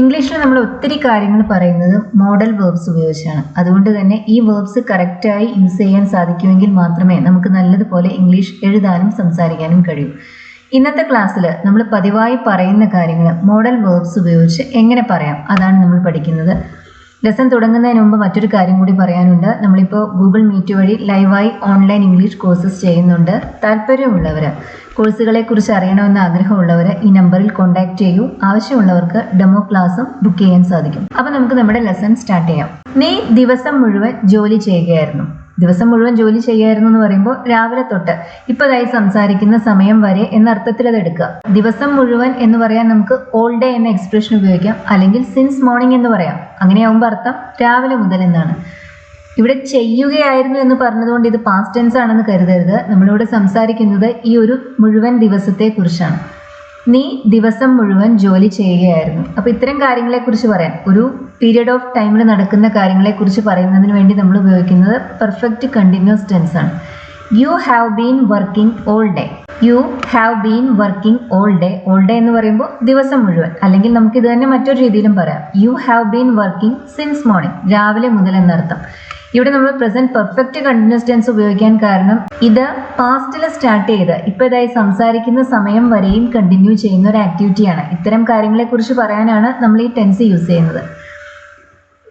ഇംഗ്ലീഷിൽ നമ്മൾ ഒത്തിരി കാര്യങ്ങൾ പറയുന്നത് മോഡൽ വേർബ്സ് ഉപയോഗിച്ചാണ്. അതുകൊണ്ട് തന്നെ ഈ വേർബ്സ് കറക്റ്റായി യൂസ് ചെയ്യാൻ സാധിക്കുമെങ്കിൽ മാത്രമേ നമുക്ക് നല്ലതുപോലെ ഇംഗ്ലീഷ് എഴുതാനും സംസാരിക്കാനും കഴിയൂ. ഇന്നത്തെ ക്ലാസ്സിൽ നമ്മൾ പതിവായി പറയുന്ന കാര്യങ്ങൾ മോഡൽ വേർബ്സ് ഉപയോഗിച്ച് എങ്ങനെ പറയാം? അതാണ് നമ്മൾ പഠിക്കുന്നത്. ലെസൺ തുടങ്ങുന്നതിന് മുമ്പ് മറ്റൊരു കാര്യം കൂടി പറയാനുണ്ട്. നമ്മളിപ്പോൾ ഗൂഗിൾ മീറ്റ് വഴി ലൈവായി ഓൺലൈൻ ഇംഗ്ലീഷ് കോഴ്സസ് ചെയ്യുന്നുണ്ട്. താല്പര്യമുള്ളവർ കോഴ്സുകളെക്കുറിച്ച് അറിയണമെന്ന് ആഗ്രഹമുള്ളവർ ഈ നമ്പറിൽ കോൺടാക്ട് ചെയ്യൂ. ആവശ്യമുള്ളവർക്ക് ഡെമോ ക്ലാസ്സും ബുക്ക് ചെയ്യാൻ സാധിക്കും. അപ്പോൾ നമുക്ക് നമ്മുടെ ലെസൺ സ്റ്റാർട്ട് ചെയ്യാം. നീ ദിവസം മുഴുവൻ ജോലി ചെയ്യുകയായിരുന്നു. ദിവസം മുഴുവൻ ജോലി ചെയ്യായിരുന്നു എന്ന് പറയുമ്പോൾ രാവിലെ തൊട്ട് ഇപ്പതായി സംസാരിക്കുന്ന സമയം വരെ എന്ന അർത്ഥത്തിൽ അത് എടുക്കുക. ദിവസം മുഴുവൻ എന്ന് പറയാൻ നമുക്ക് ഓൾ ഡേ എന്ന എക്സ്പ്രഷൻ ഉപയോഗിക്കാം. അല്ലെങ്കിൽ സിൻസ് മോർണിംഗ് എന്ന് പറയാം. അങ്ങനെയാവുമ്പോൾ അർത്ഥം രാവിലെ മുതൽ എന്നാണ്. ഇവിടെ ചെയ്യുകയായിരുന്നു എന്ന് പറഞ്ഞതുകൊണ്ട് ഇത് പാസ്റ്റ് ടെൻസ് ആണെന്ന് കരുതരുത്. നമ്മളിവിടെ സംസാരിക്കുന്നത് ഈ ഒരു മുഴുവൻ ദിവസത്തെ കുറിച്ചാണ് നീ ദിവസം മുഴുവൻ ജോലി ചെയ്യുകയായിരുന്നു. അപ്പൊ ഇത്തരം കാര്യങ്ങളെ കുറിച്ച് പറയാൻ ഒരു പീരിയഡ് ഓഫ് ടൈമിൽ നടക്കുന്ന കാര്യങ്ങളെ കുറിച്ച് പറയുന്നതിന് വേണ്ടി നമ്മൾ ഉപയോഗിക്കുന്നത് പെർഫെക്റ്റ് കണ്ടിന്യൂസ് ടെൻസ് ആണ്. You have been working all day you have been working all day all day എന്ന് പറയുമ്പോൾ ദിവസം മുഴുവൻ. അല്ലെങ്കിൽ നമുക്ക് ഇത് തന്നെ മറ്റൊരു രീതിയിലും പറയാം. You have been working since morning രാവിലെ മുതൽ എന്നർത്ഥം. ഇവിടെ നമ്മൾ പ്രസന്റ് പെർഫെക്റ്റ് കണ്ടിന്യൂസ് ടെൻസ് ഉപയോഗിക്കാൻ കാരണം ഇത് പാസ്റ്റിൽ സ്റ്റാർട്ട് ചെയ്ത് ഇപ്പോൾ ഇതായി സംസാരിക്കുന്ന സമയം വരെയും കണ്ടിന്യൂ ചെയ്യുന്ന ഒരു ആക്ടിവിറ്റിയാണ് ഇത്തരം കാര്യങ്ങളെ കുറിച്ച് പറയാനാണ് നമ്മൾ ഈ ടെൻസ് യൂസ് ചെയ്യുന്നത്.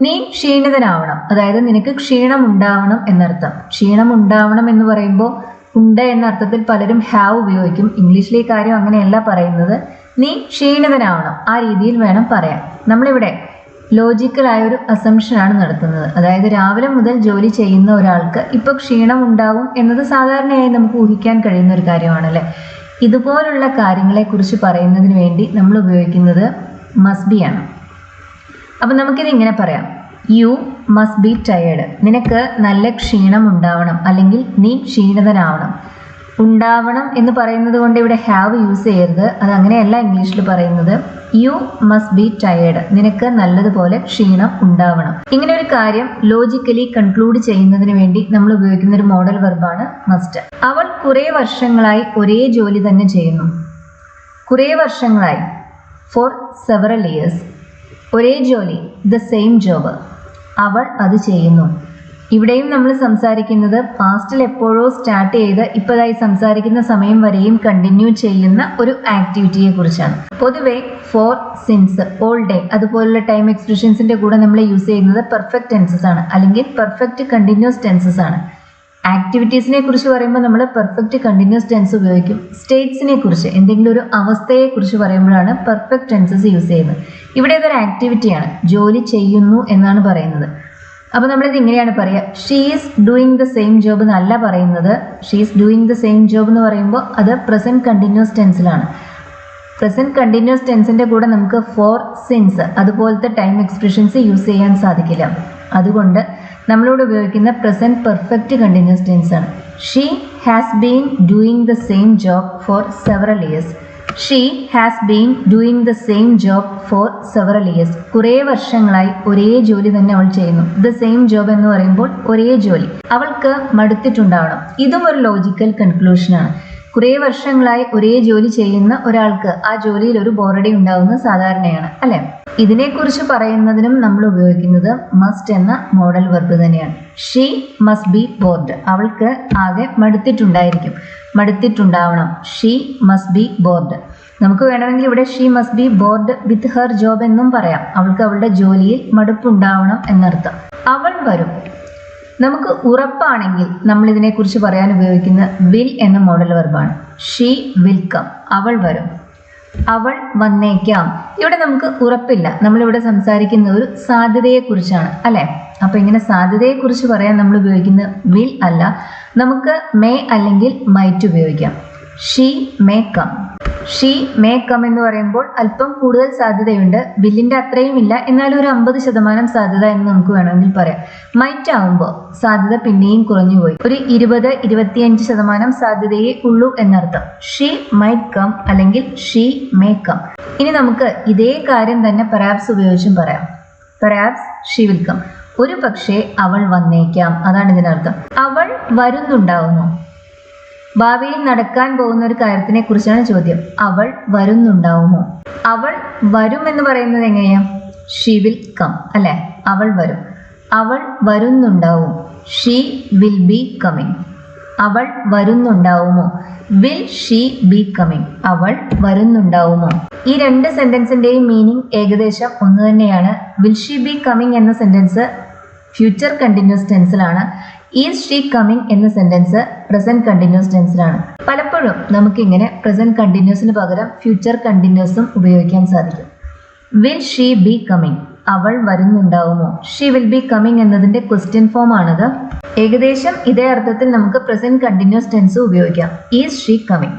നീ ക്ഷീണിതനാവണം. അതായത് നിനക്ക് ക്ഷീണം ഉണ്ടാവണം എന്നർത്ഥം. ക്ഷീണം ഉണ്ടാവണം എന്ന് പറയുമ്പോൾ ഉണ്ട് എന്ന അർത്ഥത്തിൽ പലരും ഹാവ് ഉപയോഗിക്കും. ഇംഗ്ലീഷിലെ കാര്യം അങ്ങനെയല്ല പറയുന്നത്. നീ ക്ഷീണിതനാവണം. ആ രീതിയിൽ വേണം പറയാൻ. നമ്മളിവിടെ ലോജിക്കലായ ഒരു അസംഷനാണ് നടത്തുന്നത്. അതായത് രാവിലെ മുതൽ ജോലി ചെയ്യുന്ന ഒരാൾക്ക് ഇപ്പോൾ ക്ഷീണം ഉണ്ടാവും എന്നത് സാധാരണയായി നമുക്ക് ഊഹിക്കാൻ കഴിയുന്ന ഒരു കാര്യമാണല്ലേ ഇതുപോലുള്ള കാര്യങ്ങളെക്കുറിച്ച് പറയുന്നതിന് വേണ്ടി നമ്മൾ ഉപയോഗിക്കുന്നത് മസ് ബി ആണ്. അപ്പം നമുക്കിത് ഇങ്ങനെ പറയാം. യു മസ്റ്റ് ബി ടയേർഡ് നിനക്ക് നല്ല ക്ഷീണം ഉണ്ടാവണം അല്ലെങ്കിൽ നീ ക്ഷീണിതനാവണം. ഉണ്ടാവണം എന്ന് പറയുന്നത് കൊണ്ട് ഇവിടെ ഹാവ് യൂസ് ചെയ്യരുത്. അത് അങ്ങനെയല്ല ഇംഗ്ലീഷിൽ പറയുന്നത്. യു മസ്റ്റ് ബി ടയേർഡ് നിനക്ക് നല്ലതുപോലെ ക്ഷീണം ഉണ്ടാവണം. ഇങ്ങനെ ഒരു കാര്യം ലോജിക്കലി കൺക്ലൂഡ് ചെയ്യുന്നതിന് വേണ്ടി നമ്മൾ ഉപയോഗിക്കുന്ന ഒരു മോഡൽ വെർബാണ് മസ്റ്റ് അവൾ കുറേ വർഷങ്ങളായി ഒരേ ജോലി തന്നെ ചെയ്യുന്നു. കുറേ വർഷങ്ങളായി. ഫോർ സെവറൽ ഇയേഴ്സ് ഒരേ ജോലി. ദ സെയിം ജോബ് അവൾ അത് ചെയ്യുന്നു. ഇവിടെയും നമ്മൾ സംസാരിക്കുന്നത് പാസ്റ്റിൽ എപ്പോഴോ സ്റ്റാർട്ട് ചെയ്ത് ഇപ്പോഴായി സംസാരിക്കുന്ന സമയം വരെയും കണ്ടിന്യൂ ചെയ്യുന്ന ഒരു ആക്ടിവിറ്റിയെ കുറിച്ചാണ്. പൊതുവെ ഫോർ സിൻസ് ഓൾ ഡേ അതുപോലുള്ള ടൈം എക്സ്പ്രഷൻസിന്റെ കൂടെ നമ്മൾ യൂസ് ചെയ്യുന്നത് പെർഫെക്റ്റ് ടെൻസസ് ആണ്. അല്ലെങ്കിൽ പെർഫെക്റ്റ് കണ്ടിന്യൂസ് ടെൻസസ് ആണ്. ആക്ടിവിറ്റീസിനെ കുറിച്ച് പറയുമ്പോൾ നമ്മൾ പെർഫെക്റ്റ് കണ്ടിന്യൂസ് ടെൻസ് ഉപയോഗിക്കും. സ്റ്റേറ്റ്സിനെ കുറിച്ച് എന്തെങ്കിലും ഒരു അവസ്ഥയെ കുറിച്ച് പറയുമ്പോഴാണ് പെർഫെക്റ്റ് ടെൻസസ് യൂസ് ചെയ്യുന്നത്. ഇവിടെ ഇതൊരു ആക്ടിവിറ്റിയാണ് ജോലി ചെയ്യുന്നു എന്നാണ് പറയുന്നത്. അപ്പോൾ നമ്മളിത് ഇങ്ങനെയാണ് പറയുക she is doing the same job എന്നല്ല പറയുന്നത്. She's doing the same job എന്ന് പറയുമ്പോൾ അത് പ്രസന്റ് കണ്ടിന്യൂസ് ടെൻസിലാണ് പ്രസന്റ് കണ്ടിന്യൂസ് ടെൻസിന്റെ കൂടെ നമുക്ക് ഫോർ സിൻസ് അതുപോലത്തെ ടൈം എക്സ്പ്രഷൻസ് യൂസ് ചെയ്യാൻ സാധിക്കില്ല. അതുകൊണ്ട് നമ്മളോട് ഉപയോഗിക്കുന്ന പ്രസന്റ് പെർഫെക്റ്റ് കണ്ടിന്യൂസ് ടെൻസ് ആണ്. She has been doing the same job for several years she has been doing the same job for several years കുറേ വർഷങ്ങളായി ഒരേ ജോലി തന്നെ അവൾ ചെയ്യുന്നു. ദ സെയിം ജോബ് എന്ന് പറയുമ്പോൾ ഒരേ ജോലി. അവൾക്ക് മടുത്തിട്ടുണ്ടാവണം. ഇതും ഒരു ലോജിക്കൽ കൺക്ലൂഷനാണ് കുറേ വർഷങ്ങളായി ഒരേ ജോലി ചെയ്യുന്ന ഒരാൾക്ക് ആ ജോലിയിൽ ഒരു ബോറടി ഉണ്ടാവുന്നത് സാധാരണയാണ് അല്ലെ? ഇതിനെക്കുറിച്ച് പറയുന്നതിനും നമ്മൾ ഉപയോഗിക്കുന്നത് മസ്റ്റ് എന്ന മോഡൽ വെർബ് തന്നെയാണ്. ഷീ മസ്റ്റ് ബി ബോർഡ് അവൾക്ക് ആകെ മടുത്തിട്ടുണ്ടായിരിക്കും. മടുത്തിട്ടുണ്ടാവണം. ഷീ മസ്റ്റ് ബി ബോർഡ് നമുക്ക് വേണമെങ്കിൽ ഇവിടെ she must be bored with her job എന്നും പറയാം. അവൾക്ക് അവളുടെ ജോലിയിൽ മടുപ്പുണ്ടാവണം എന്നർത്ഥം. അവൾ വരും. നമുക്ക് ഉറപ്പാണെങ്കിൽ നമ്മൾ ഇതിനെക്കുറിച്ച് പറയാൻ ഉപയോഗിക്കുന്ന വിൽ എന്ന മോഡൽ വെർബാണ് ഷീ വിൽ കം അവൾ വരും. അവൾ വന്നേക്കാം. ഇവിടെ നമുക്ക് ഉറപ്പില്ല. നമ്മളിവിടെ സംസാരിക്കുന്ന ഒരു സാധ്യതയെക്കുറിച്ചാണ് അല്ലേ? അപ്പം ഇങ്ങനെ സാധ്യതയെക്കുറിച്ച് പറയാൻ നമ്മൾ ഉപയോഗിക്കുന്ന വിൽ അല്ല. നമുക്ക് മേ അല്ലെങ്കിൽ മൈറ്റ് ഉപയോഗിക്കാം. She may come she may come എന്ന് പറയുമ്പോൾ അല്പം കൂടുതൽ സാധ്യതയുണ്ട്. ബില്ലിന്റെ അത്രയും ഇല്ല. എന്നാലും ഒരു അമ്പത് ശതമാനം സാധ്യത എന്ന് നമുക്ക് വേണമെങ്കിൽ പറയാം. മൈറ്റ് ആവുമ്പോൾ സാധ്യത പിന്നെയും കുറഞ്ഞു പോയി. ഒരു ഇരുപത് ഇരുപത്തിയഞ്ച് ശതമാനം സാധ്യതയേ ഉള്ളൂ എന്നർത്ഥം. ഷീ മൈറ്റ് കം അല്ലെങ്കിൽ ഷീ മേ കം ഇനി നമുക്ക് ഇതേ കാര്യം തന്നെ പരാപ്സ് ഉപയോഗിച്ചും പറയാം. പരാപ്സ് ഷീ വിൽ കം ഒരു പക്ഷേ അവൾ വന്നേക്കാം. അതാണ് ഇതിനർത്ഥം. അവൾ വരുന്നുണ്ടാവുന്നു. ഭാവിയിൽ നടക്കാൻ പോകുന്ന ഒരു കാര്യത്തിനെ കുറിച്ചാണ് ചോദ്യം. അവൾ വരുന്നുണ്ടാവുമോ? അവൾ വരും എന്ന് പറയുന്നത് എങ്ങനെയാ? ഷീ വിൽ കം അല്ലെ? അവൾ വരും. അവൾ വരുന്നുണ്ടാവും. ഷീ വിൽ ബി കമ്മിങ് അവൾ വരുന്നുണ്ടാവുമോ? വിൽ ഷീ ബി കമ്മിങ് അവൾ വരുന്നുണ്ടാവുമോ? ഈ രണ്ട് സെന്റൻസിന്റെയും മീനിങ് ഏകദേശം ഒന്ന് തന്നെയാണ്. വിൽ ഷീ ബി കമ്മിങ് എന്ന സെന്റൻസ് ഫ്യൂച്ചർ കണ്ടിന്യൂസ് ടെൻസിലാണ് ഈസ് ഷീ കമ്മിങ് എന്ന സെന്റൻസ് പ്രസന്റ് കണ്ടിന്യൂസ് ടെൻസിലാണ് പലപ്പോഴും നമുക്ക് ഇങ്ങനെ പ്രസന്റ് കണ്ടിന്യൂസിന് പകരം ഫ്യൂച്ചർ കണ്ടിന്യൂസും ഉപയോഗിക്കാൻ സാധിക്കും. വിൽ ഷീ ബി കമ്മിങ് അവൾ വരുന്നുണ്ടാവുമോ? ഷീ വിൽ ബി കമ്മിങ് എന്നതിന്റെ ക്വസ്റ്റ്യൻ ഫോം ആണത്. ഏകദേശം ഇതേ അർത്ഥത്തിൽ നമുക്ക് പ്രസന്റ് കണ്ടിന്യൂസ് ടെൻസ് ഉപയോഗിക്കാം. ഈസ് ഷീ കമ്മിങ്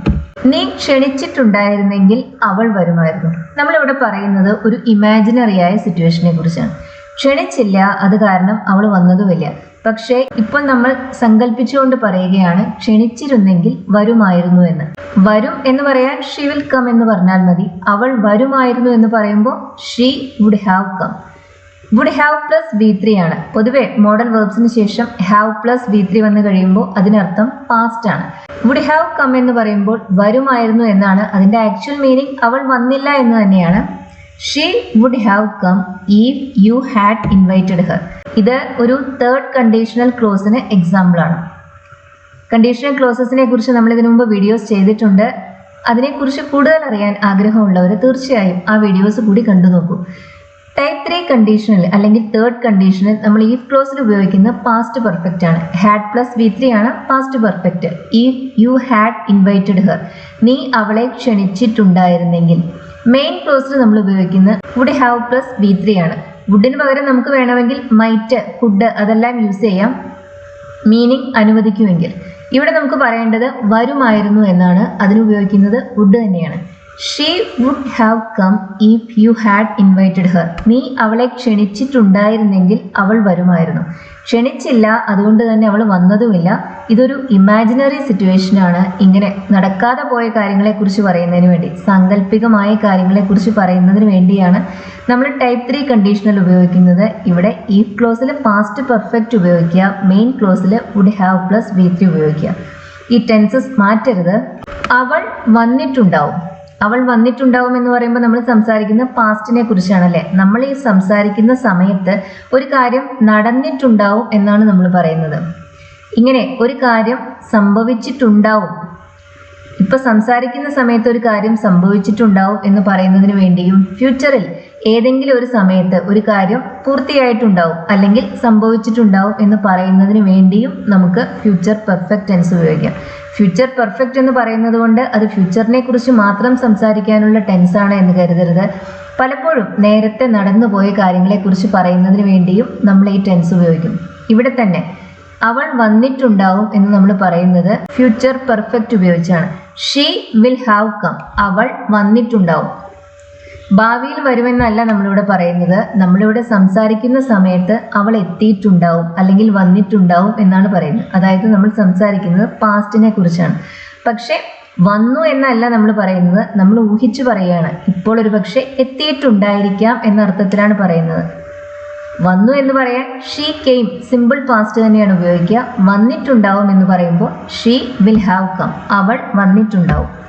നീ ക്ഷണിച്ചിട്ടുണ്ടായിരുന്നെങ്കിൽ അവൾ വരുമായിരുന്നു. നമ്മളിവിടെ പറയുന്നത് ഒരു ഇമാജിനറിയായ സിറ്റുവേഷനെ കുറിച്ചാണ് ക്ഷണിച്ചില്ല. അത് കാരണം അവൾ വന്നതുമില്ല. പക്ഷേ ഇപ്പോൾ നമ്മൾ സങ്കല്പിച്ചുകൊണ്ട് പറയുകയാണ് ക്ഷണിച്ചിരുന്നെങ്കിൽ വരുമായിരുന്നു എന്ന്. വരും എന്ന് പറയാൻ ഷീ വിൽ കം എന്ന് പറഞ്ഞാൽ മതി. അവൾ വരുമായിരുന്നു എന്ന് പറയുമ്പോൾ she would have come would have plus V three ആണ്. പൊതുവേ മോഡൽ വേർബ്സിന് ശേഷം ഹാവ് പ്ലസ് വി ത്രീ വന്നു കഴിയുമ്പോൾ അതിനർത്ഥം പാസ്റ്റ് ആണ്. വുഡ് ഹാവ് കം എന്ന് പറയുമ്പോൾ വരുമായിരുന്നു എന്നാണ് അതിന്റെ ആക്ച്വൽ മീനിങ് അവൾ വന്നില്ല എന്ന് തന്നെയാണ് she would have come if you had invited her ഇത് ഒരു തേർഡ് കണ്ടീഷണൽ ക്ലോസിന് എക്സാമ്പിൾ ആണ്. കണ്ടീഷണൽ ക്ലോസസിനെ കുറിച്ച് നമ്മൾ ഇതിനു മുമ്പ് വീഡിയോസ് ചെയ്തിട്ടുണ്ട്. അതിനെക്കുറിച്ച് കൂടുതൽ അറിയാൻ ആഗ്രഹമുള്ളവർ തീർച്ചയായും ആ വീഡിയോസ് കൂടി കണ്ടു നോക്കൂ. ടൈപ്പ് ത്രീ കണ്ടീഷണൽ അല്ലെങ്കിൽ തേർഡ് കണ്ടീഷണൽ നമ്മൾ ഈ ക്ലോസിൽ ഉപയോഗിക്കുന്ന പാസ്റ്റ് പെർഫെക്റ്റ് ആണ്. ഹാഡ് പ്ലസ് വി ത്രീ ആണ് past perfect if you had invited her നീ അവളെ ക്ഷണിച്ചിട്ടുണ്ടായിരുന്നെങ്കിൽ. മെയിൻ ക്ലോസിൽ നമ്മൾ ഉപയോഗിക്കുന്നത് would have plus V three ആണ്. വുഡിന് പകരം നമുക്ക് വേണമെങ്കിൽ മൈറ്റ് കുഡ് അതെല്ലാം യൂസ് ചെയ്യാം. മീനിങ് അനുവദിക്കുമെങ്കിൽ. ഇവിടെ നമുക്ക് പറയേണ്ടത് വരുമായിരുന്നു എന്നാണ്. അതിന് ഉപയോഗിക്കുന്നത് വുഡ് തന്നെയാണ്. She would have come if you had invited her നീ അവളെ ക്ഷണിച്ചിട്ടുണ്ടായിരുന്നെങ്കിൽ അവൾ വരുമായിരുന്നു. ക്ഷണിച്ചില്ല അതുകൊണ്ട് തന്നെ അവൾ വന്നതുമില്ല. ഇതൊരു ഇമാജിനറി സിറ്റുവേഷനാണ് ഇങ്ങനെ നടക്കാതെ പോയ കാര്യങ്ങളെക്കുറിച്ച് പറയുന്നതിന് വേണ്ടി സാങ്കല്പികമായ കാര്യങ്ങളെക്കുറിച്ച് പറയുന്നതിന് വേണ്ടിയാണ് നമ്മൾ ടൈപ്പ് ത്രീ കണ്ടീഷണൽ ഉപയോഗിക്കുന്നത്. ഇവിടെ ഈ ക്ലോസിൽ പാസ്റ്റ് പെർഫെക്റ്റ് ഉപയോഗിക്കുക main ക്ലോസിൽ would have plus V three ഉപയോഗിക്കുക. ഈ ടെൻസസ് മാറ്റരുത്. അവൾ വന്നിട്ടുണ്ടാവും. അവൾ വന്നിട്ടുണ്ടാവും എന്ന് പറയുമ്പോൾ നമ്മൾ സംസാരിക്കുന്ന പാസ്റ്റിനെ കുറിച്ചാണ് അല്ലേ നമ്മൾ ഈ സംസാരിക്കുന്ന സമയത്ത് ഒരു കാര്യം നടന്നിട്ടുണ്ടാവും എന്നാണ് നമ്മൾ പറയുന്നത്. ഇങ്ങനെ ഒരു കാര്യം സംഭവിച്ചിട്ടുണ്ടാവും. ഇപ്പൊ സംസാരിക്കുന്ന സമയത്ത് ഒരു കാര്യം സംഭവിച്ചിട്ടുണ്ടാവും എന്ന് പറയുന്നതിന് വേണ്ടിയും ഫ്യൂച്ചറിൽ ഏതെങ്കിലും ഒരു സമയത്ത് ഒരു കാര്യം പൂർത്തിയായിട്ടുണ്ടാവും അല്ലെങ്കിൽ സംഭവിച്ചിട്ടുണ്ടാവും എന്ന് പറയുന്നതിന് വേണ്ടിയും നമുക്ക് ഫ്യൂച്ചർ പെർഫെക്റ്റ് ടെൻസ് ഉപയോഗിക്കാം. ഫ്യൂച്ചർ പെർഫെക്റ്റ് എന്ന് പറയുന്നത് കൊണ്ട് അത് ഫ്യൂച്ചറിനെ കുറിച്ച് മാത്രം സംസാരിക്കാനുള്ള ടെൻസ് ആണ് എന്ന് കരുതരുത്. പലപ്പോഴും നേരത്തെ നടന്നുപോയ കാര്യങ്ങളെക്കുറിച്ച് പറയുന്നതിന് വേണ്ടിയും നമ്മൾ ഈ ടെൻസ് ഉപയോഗിക്കും. ഇവിടെ തന്നെ അവൾ വന്നിട്ടുണ്ടാവും എന്ന് നമ്മൾ പറയുന്നത് ഫ്യൂച്ചർ പെർഫെക്റ്റ് ഉപയോഗിച്ചാണ്. ഷീ വിൽ ഹാവ് കം അവൾ വന്നിട്ടുണ്ടാവും. ഭാവിയിൽ വരുമെന്നല്ല നമ്മളിവിടെ പറയുന്നത്. നമ്മളിവിടെ സംസാരിക്കുന്ന സമയത്ത് അവൾ എത്തിയിട്ടുണ്ടാവും അല്ലെങ്കിൽ വന്നിട്ടുണ്ടാവും എന്നാണ് പറയുന്നത്. അതായത് നമ്മൾ സംസാരിക്കുന്നത് പാസ്റ്റിനെ കുറിച്ചാണ്. പക്ഷേ വന്നു എന്നല്ല നമ്മൾ പറയുന്നത്. നമ്മൾ ഊഹിച്ചു പറയുകയാണ്. ഇപ്പോൾ ഒരു പക്ഷേ എത്തിയിട്ടുണ്ടായിരിക്കാം എന്ന അർത്ഥത്തിലാണ് പറയുന്നത്. വന്നു എന്ന് പറയാൻ ഷീ കെയിം സിമ്പിൾ പാസ്റ്റ് തന്നെയാണ് ഉപയോഗിക്കുക. വന്നിട്ടുണ്ടാവും എന്ന് പറയുമ്പോൾ ഷീ വിൽ ഹാവ് കം അവൾ വന്നിട്ടുണ്ടാവും.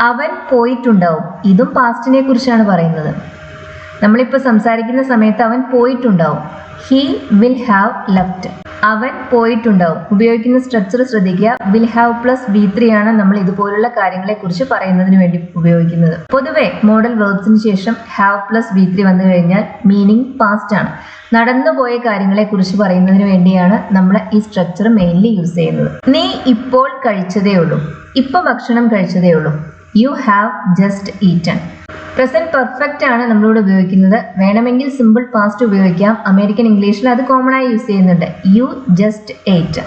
അവൻ പോയിട്ടുണ്ടാവും. ഇതും പാസ്റ്റിനെ കുറിച്ചാണ് പറയുന്നത്. നമ്മളിപ്പോൾ സംസാരിക്കുന്ന സമയത്ത് അവൻ പോയിട്ടുണ്ടാവും. ഹീ വിൽ ഹാവ് ലെഫ്റ്റ് അവൻ പോയിട്ടുണ്ടാവും. ഉപയോഗിക്കുന്ന സ്ട്രക്ചർ ശ്രദ്ധിക്കുക. Will have plus V three ആണ് നമ്മൾ ഇതുപോലുള്ള കാര്യങ്ങളെ കുറിച്ച് പറയുന്നതിന് വേണ്ടി ഉപയോഗിക്കുന്നത്. പൊതുവെ മോഡൽ വേർബ്സിന് ശേഷം ഹാവ് പ്ലസ് ബി ത്രീ വന്നു കഴിഞ്ഞാൽ മീനിങ് പാസ്റ്റ് ആണ്. നടന്നുപോയ കാര്യങ്ങളെ കുറിച്ച് പറയുന്നതിന് വേണ്ടിയാണ് നമ്മൾ ഈ സ്ട്രക്ചർ മെയിൻലി യൂസ് ചെയ്യുന്നത്. നീ ഇപ്പോൾ കഴിച്ചതേ ഉള്ളൂ. ഇപ്പൊ ഭക്ഷണം കഴിച്ചതേ ഉള്ളൂ. You have just eaten present perfect ആണ് നമ്മളിവിടെ ഉപയോഗിക്കുന്നത്. വേണമെങ്കിൽ സിമ്പിൾ പാസ്റ്റ് ഉപയോഗിക്കാം. അമേരിക്കൻ ഇംഗ്ലീഷിൽ അത് കോമൺ ആയി യൂസ് ചെയ്യുന്നുണ്ട്. You just ate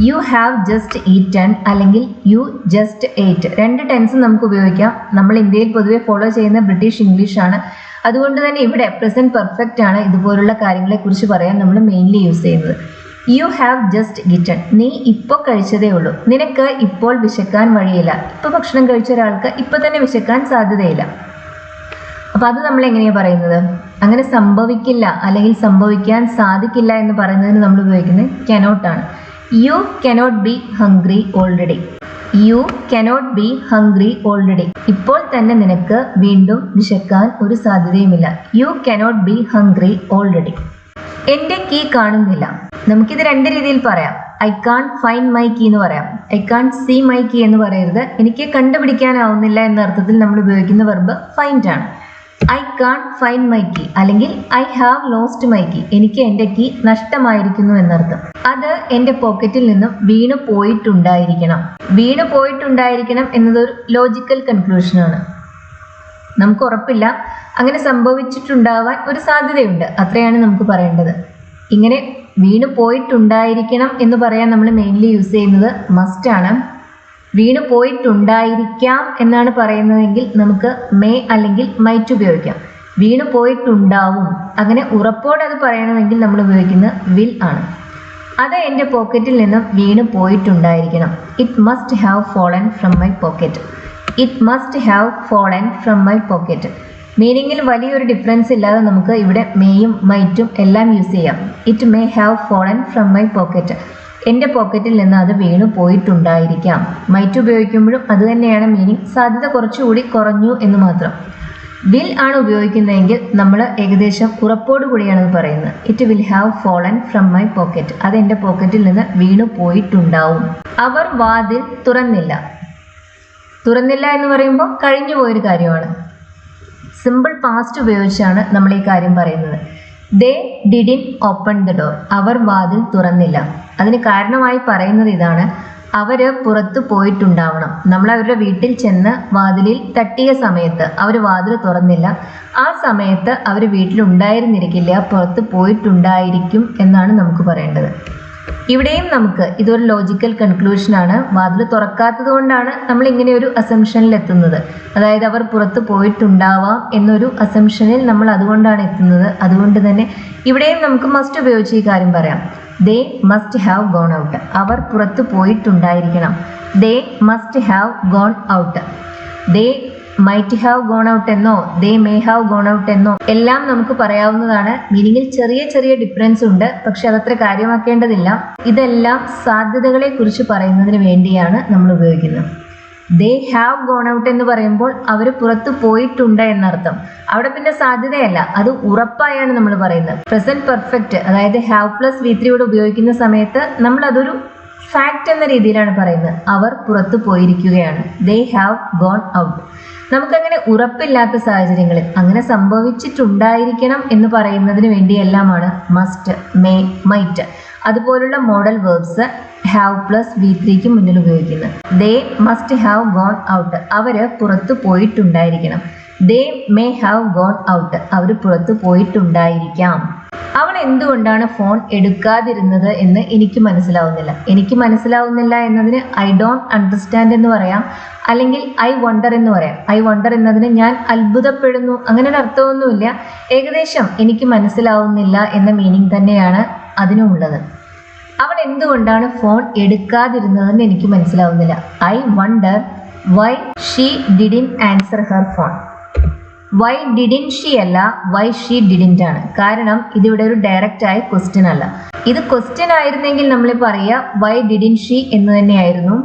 you have just eaten അല്ലെങ്കിൽ യു ജസ്റ്റ് എയ്റ്റ് രണ്ട് ടെൻസും നമുക്ക് ഉപയോഗിക്കാം. നമ്മൾ ഇന്ത്യയിൽ പൊതുവെ ഫോളോ ചെയ്യുന്ന ബ്രിട്ടീഷ് ഇംഗ്ലീഷ് ആണ്. അതുകൊണ്ട് തന്നെ ഇവിടെ പ്രസന്റ് പെർഫെക്റ്റ് ആണ്. ഇതുപോലുള്ള കാര്യങ്ങളെ കുറിച്ച് പറയാൻ നമ്മൾ മെയിൻലി യൂസ് ചെയ്യുന്നത്. യു ഹാവ് ജസ്റ്റ് ഗിറ്റൺ നീ ഇപ്പോൾ കഴിച്ചതേ ഉള്ളൂ. നിനക്ക് ഇപ്പോൾ വിശക്കാൻ വഴിയില്ല. ഇപ്പോൾ ഭക്ഷണം കഴിച്ച ഒരാൾക്ക് ഇപ്പോൾ തന്നെ വിശക്കാൻ സാധ്യതയില്ല. അപ്പൊ അത് നമ്മൾ എങ്ങനെയാ പറയുന്നത്? അങ്ങനെ സംഭവിക്കില്ല അല്ലെങ്കിൽ സംഭവിക്കാൻ സാധിക്കില്ല എന്ന് പറയുന്നതിന് നമ്മൾ ഉപയോഗിക്കുന്നത് കനോട്ടാണ് you cannot be hungry already you cannot be hungry already ഇപ്പോൾ തന്നെ നിനക്ക് വീണ്ടും വിശക്കാൻ ഒരു സാധ്യതയുമില്ല. You cannot be hungry already എന്റെ കീ കാണുന്നില്ല. നമുക്കിത് രണ്ട് രീതിയിൽ പറയാം. I can't find my key എന്ന് പറയാം. I can't see my key എന്ന് പറയരുത്. എനിക്ക് കണ്ടുപിടിക്കാനാവുന്നില്ല എന്ന അർത്ഥത്തിൽ നമ്മൾ ഉപയോഗിക്കുന്ന വെർബ് ഫൈൻഡ് ആണ്. I can't find my key അല്ലെങ്കിൽ I have lost my key. എനിക്ക് എന്റെ കീ നഷ്ടമായിരിക്കുന്നു എന്നർത്ഥം. അത് എന്റെ പോക്കറ്റിൽ നിന്നും വീണു പോയിട്ടുണ്ടായിരിക്കണം. വീണു പോയിട്ടുണ്ടായിരിക്കണം എന്നതൊരു ലോജിക്കൽ കൺക്ലൂഷനാണ് നമുക്ക് ഉറപ്പില്ല. അങ്ങനെ സംഭവിച്ചിട്ടുണ്ടാവാൻ ഒരു സാധ്യതയുണ്ട്. അത്രയാണ് നമുക്ക് പറയേണ്ടത്. ഇങ്ങനെ വീണു പോയിട്ടുണ്ടായിരിക്കണം എന്ന് പറയാൻ നമ്മൾ മെയിൻലി യൂസ് ചെയ്യുന്നത് മസ്റ്റ് ആണ്. വീണു പോയിട്ടുണ്ടായിരിക്കാം എന്നാണ് പറയുന്നതെങ്കിൽ നമുക്ക് മേ അല്ലെങ്കിൽ മൈറ്റ് ഉപയോഗിക്കാം. വീണു പോയിട്ടുണ്ടാവും. അങ്ങനെ ഉറപ്പോടെ അത് പറയണമെങ്കിൽ നമ്മൾ ഉപയോഗിക്കുന്നത് വിൽ ആണ്. അത് എന്റെ പോക്കറ്റിൽ നിന്നും വീണു പോയിട്ടുണ്ടായിരിക്കണം. It must have fallen from my pocket it must have fallen from my pocket മീനിങ്ങിൽ വലിയൊരു ഡിഫറൻസ് ഇല്ലാതെ നമുക്ക് ഇവിടെ മേയും മൈറ്റും എല്ലാം യൂസ് ചെയ്യാം. It may have fallen from my pocket എന്റെ പോക്കറ്റിൽ നിന്ന് അത് വീണു പോയിട്ടുണ്ടായിരിക്കാം. മൈറ്റ് ഉപയോഗിക്കുമ്പോഴും അത് തന്നെയാണ് മീനിങ് സാധ്യത കുറച്ചുകൂടി കുറഞ്ഞു എന്ന് മാത്രം. വിൽ ആണ് ഉപയോഗിക്കുന്നതെങ്കിൽ നമ്മൾ ഏകദേശം ഉറപ്പോടു കൂടിയാണ് ഇത് പറയുന്നത്. It will have fallen from my pocket അത് എന്റെ പോക്കറ്റിൽ നിന്ന് വീണു പോയിട്ടുണ്ടാവും. അവർ വാതിൽ തുറന്നില്ല. തുറന്നില്ല എന്ന് പറയുമ്പോൾ കഴിഞ്ഞു പോയൊരു കാര്യമാണ്. സിമ്പിൾ പാസ്റ്റ് ഉപയോഗിച്ചാണ് നമ്മൾ ഈ കാര്യം പറയുന്നത്. They didn't open the door അവർ വാതിൽ തുറന്നില്ല. അതിന് കാരണമായി പറയുന്നത് ഇതാണ്. അവർ പുറത്തു പോയിട്ടുണ്ടാവണം. നമ്മൾ അവരുടെ വീട്ടിൽ ചെന്ന് വാതിലിൽ തട്ടിയ സമയത്ത് അവർ വാതിൽ തുറന്നില്ല. ആ സമയത്ത് അവർ വീട്ടിലുണ്ടായിരുന്നിരിക്കില്ല പുറത്ത് പോയിട്ടുണ്ടായിരിക്കും എന്നാണ് നമുക്ക് പറയേണ്ടത്. ഇവിടെയും നമുക്ക് ഇതൊരു ലോജിക്കൽ കൺക്ലൂഷൻ ആണ്. വാതിൽ തുറക്കാത്തത് കൊണ്ടാണ് നമ്മൾ ഇങ്ങനെ ഒരു അസംഷനിൽ എത്തുന്നത്. അതായത് അവർ പുറത്ത് പോയിട്ടുണ്ടാവാം എന്നൊരു അസംഷനിൽ നമ്മൾ അതുകൊണ്ടാണ് എത്തുന്നത്. അതുകൊണ്ട് തന്നെ ഇവിടെയും നമുക്ക് മസ്റ്റ് ഉപയോഗിച്ച് ഈ കാര്യം പറയാം. They must have gone out അവർ പുറത്ത് പോയിട്ടുണ്ടായിരിക്കണം. They must have gone out they might have gone out എന്നോ they may have gone out എന്നോ എല്ലാം നമുക്ക് പറയാവുന്നതാണ്. മീനിങ്ങിൽ ചെറിയ ചെറിയ ഡിഫറൻസ് ഉണ്ട്. പക്ഷെ അതത്ര കാര്യമാക്കേണ്ടതില്ല. ഇതെല്ലാം സാധ്യതകളെ കുറിച്ച് പറയുന്നതിന് വേണ്ടിയാണ് നമ്മൾ ഉപയോഗിക്കുന്നത്. ദേ ഹാവ് ഗോൺ ഔട്ട് എന്ന് പറയുമ്പോൾ അവർ പുറത്തു പോയിട്ടുണ്ട് എന്നർത്ഥം. അവിടെ പിന്നെ സാധ്യതയല്ല. അത് ഉറപ്പായാണ് നമ്മൾ പറയുന്നത്. പ്രസന്റ് പെർഫെക്റ്റ് അതായത് ഹാവ് പ്ലസ് വി ത്രീയോട് ഉപയോഗിക്കുന്ന സമയത്ത് നമ്മൾ അതൊരു ഫാക്റ്റ് എന്ന രീതിയിലാണ് പറയുന്നത്. അവർ പുറത്തു പോയിരിക്കുകയാണ്. ദേ ഹാവ് ഗോൺ ഔട്ട് നമുക്കങ്ങനെ ഉറപ്പില്ലാത്ത സാഹചര്യങ്ങളിൽ അങ്ങനെ സംഭവിച്ചിട്ടുണ്ടായിരിക്കണം എന്ന് പറയുന്നതിന് വേണ്ടിയെല്ലാമാണ് മസ്റ്റ് മേ മൈറ്റ് അതുപോലുള്ള modal verbs have plus V ത്രീക്ക് മുന്നിൽ ഉപയോഗിക്കുന്നത്. They must have gone out അവർ പുറത്തു പോയിട്ടുണ്ടായിരിക്കണം. They may have gone out അവർ പുറത്തു പോയിട്ടുണ്ടായിരിക്കാം. അവൾ എന്തുകൊണ്ടാണ് ഫോൺ എടുക്കാതിരുന്നത് എന്ന് എനിക്ക് മനസ്സിലാവുന്നില്ല. എനിക്ക് മനസ്സിലാവുന്നില്ല എന്നതിന് ഐ ഡോണ്ട് അണ്ടർസ്റ്റാൻഡ് എന്ന് പറയാം. അല്ലെങ്കിൽ ഐ വണ്ടർ എന്ന് പറയാം. ഐ വണ്ടർ എന്നതിന് ഞാൻ അത്ഭുതപ്പെടുന്നു. അങ്ങനെ ഒരു അർത്ഥമൊന്നുമില്ല. ഏകദേശം എനിക്ക് മനസ്സിലാവുന്നില്ല എന്ന മീനിങ് തന്നെയാണ് അതിനുമുള്ളത് അവൾ എന്തുകൊണ്ടാണ് ഫോൺ എടുക്കാതിരുന്നതെന്ന് എനിക്ക് മനസ്സിലാവുന്നില്ല. I wonder why she didn't answer her phone why didn't she അല്ല? വൈ ഷീ ഡിഡിന്റ് ആണ്. കാരണം ഇതിവിടെ ഒരു ഡയറക്റ്റ് ആയ ക്വസ്റ്റ്യൻ അല്ല. ഇത് ക്വസ്റ്റ്യൻ ആയിരുന്നെങ്കിൽ നമ്മൾ പറയുക വൈ ഡിഡിൻ ഷീ എന്ന് തന്നെയായിരുന്നു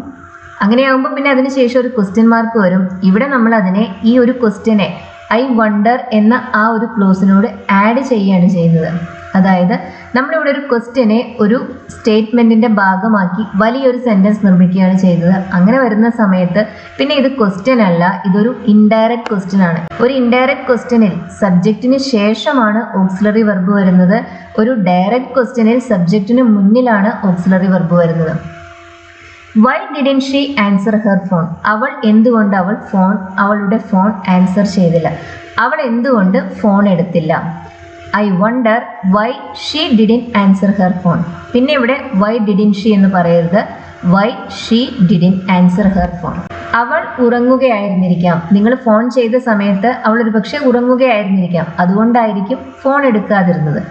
അങ്ങനെയാകുമ്പോൾ പിന്നെ അതിന് ശേഷം ഒരു ക്വസ്റ്റ്യൻ മാർക്ക് വരും. ഇവിടെ നമ്മൾ അതിനെ ഈ ഒരു ക്വസ്റ്റ്യനെ ഐ വണ്ടർ എന്ന ആ ഒരു ക്ലോസിനോട് ആഡ് ചെയ്യുകയാണ് ചെയ്യുന്നത്. അതായത് നമ്മളിവിടെ ഒരു ക്വസ്റ്റ്യനെ ഒരു സ്റ്റേറ്റ്മെന്റിന്റെ ഭാഗമാക്കി വലിയൊരു സെന്റൻസ് നിർമ്മിക്കുകയാണ് ചെയ്തത് അങ്ങനെ വരുന്ന സമയത്ത് പിന്നെ ഇത് ക്വസ്റ്റ്യൻ അല്ല ഇതൊരു ഇൻഡയറക്റ്റ് ക്വസ്റ്റ്യൻ ആണ്. ഒരു ഇൻഡയറക്റ്റ് ക്വസ്റ്റ്യനിൽ സബ്ജക്റ്റിന് ശേഷമാണ് ഓക്സിലറി വെർബ് വരുന്നത്. ഒരു ഡയറക്റ്റ് ക്വസ്റ്റ്യനിൽ സബ്ജക്റ്റിന് മുന്നിലാണ് ഓക്സിലറി വെർബ് വരുന്നത്. Why didn't she answer her phone അവൾ എന്തുകൊണ്ട് അവൾ ഫോൺ അവളുടെ ഫോൺ ആൻസർ ചെയ്തില്ല. അവൾ എന്തുകൊണ്ട് ഫോൺ എടുത്തില്ല? I wonder why she didn't answer her phone. പിന്നെ ഇവിടെ വൈ ഡിഡിൻ ഷീ എന്ന് പറയരുത്. Why she didn't answer her phone. അവൾ ഉറങ്ങുകയായിരുന്നിരിക്കാം. നിങ്ങൾ ഫോൺ ചെയ്ത സമയത്ത് അവൾ ഒരു പക്ഷേ ഉറങ്ങുകയായിരുന്നിരിക്കാം. അതുകൊണ്ടായിരിക്കും ഫോൺ എടുക്കാതിരുന്നത്.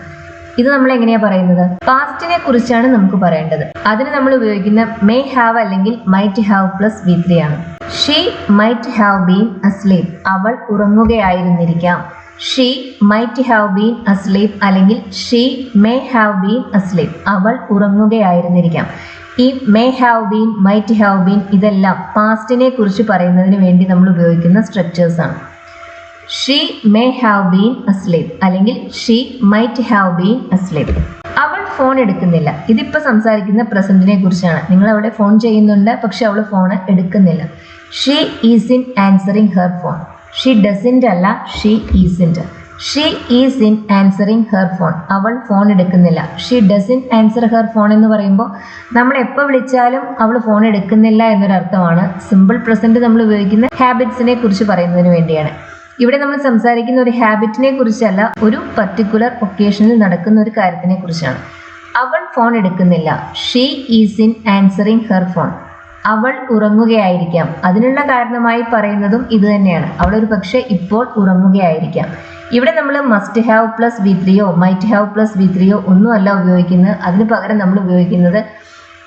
ഇത് നമ്മൾ എങ്ങനെയാ പറയുന്നത്? പാസ്റ്റിനെ കുറിച്ചാണ് നമുക്ക് പറയേണ്ടത്. അതിന് നമ്മൾ ഉപയോഗിക്കുന്ന മേ ഹാവ് അല്ലെങ്കിൽ might have plus V three ആണ്. She might have been asleep അവൾ ഉറങ്ങുകയായിരുന്നിരിക്കാം. She might have been asleep അല്ലെങ്കിൽ she may have been asleep അവൾ ഉറങ്ങുകയായിരുന്നിരിക്കാം. ഈ may have been might have been ഇതെല്ലാം പാസ്റ്റിനെ കുറിച്ച് പറയുന്നതിന് വേണ്ടി നമ്മൾ ഉപയോഗിക്കുന്ന സ്ട്രക്ചേഴ്സ് ആണ്. She may have been asleep അല്ലെങ്കിൽ she might have been asleep അവൾ ഫോൺ എടുക്കുന്നില്ല. ഇതിപ്പോൾ സംസാരിക്കുന്ന പ്രസന്റിനെ കുറിച്ചാണ്. നിങ്ങൾ അവിടെ ഫോൺ ചെയ്യുന്നുണ്ട് പക്ഷെ അവൾ ഫോൺ എടുക്കുന്നില്ല. She isn't answering her phone she doesn't അല്ല she isn't she isn't answering her phone അവൾ ഫോൺ എടുക്കുന്നില്ല. She doesn't answer her phone എന്ന് പറയുമ്പോൾ നമ്മൾ എപ്പോൾ വിളിച്ചാലും അവൾ ഫോൺ എടുക്കുന്നില്ല എന്നൊരർത്ഥമാണ് സിമ്പിൾ പ്രസന്റ് നമ്മൾ ഉപയോഗിക്കുന്ന ഹാബിറ്റ്സിനെ കുറിച്ച് പറയുന്നതിന് വേണ്ടിയാണ്. ഇവിടെ നമ്മൾ സംസാരിക്കുന്ന ഒരു ഹാബിറ്റിനെ കുറിച്ചല്ല ഒരു പർട്ടിക്കുലർ ഒക്കേഷനിൽ നടക്കുന്ന ഒരു കാര്യത്തിനെ കുറിച്ചാണ്. അവൾ ഫോൺ എടുക്കുന്നില്ല. She isn't answering her phone അവൾ ഉറങ്ങുകയായിരിക്കാം. അതിനുള്ള കാരണമായി പറയുന്നതും ഇത് തന്നെയാണ്. അവൾ ഒരു പക്ഷേ ഇപ്പോൾ ഉറങ്ങുകയായിരിക്കാം. ഇവിടെ നമ്മൾ മസ്റ്റ് ഹാവ് പ്ലസ് വി ത്രീയോ മൈറ്റ് ഹാവ് പ്ലസ് വി ത്രീയോ ഒന്നുമല്ല ഉപയോഗിക്കുന്നത്. അതിന് പകരം നമ്മൾ ഉപയോഗിക്കുന്നത്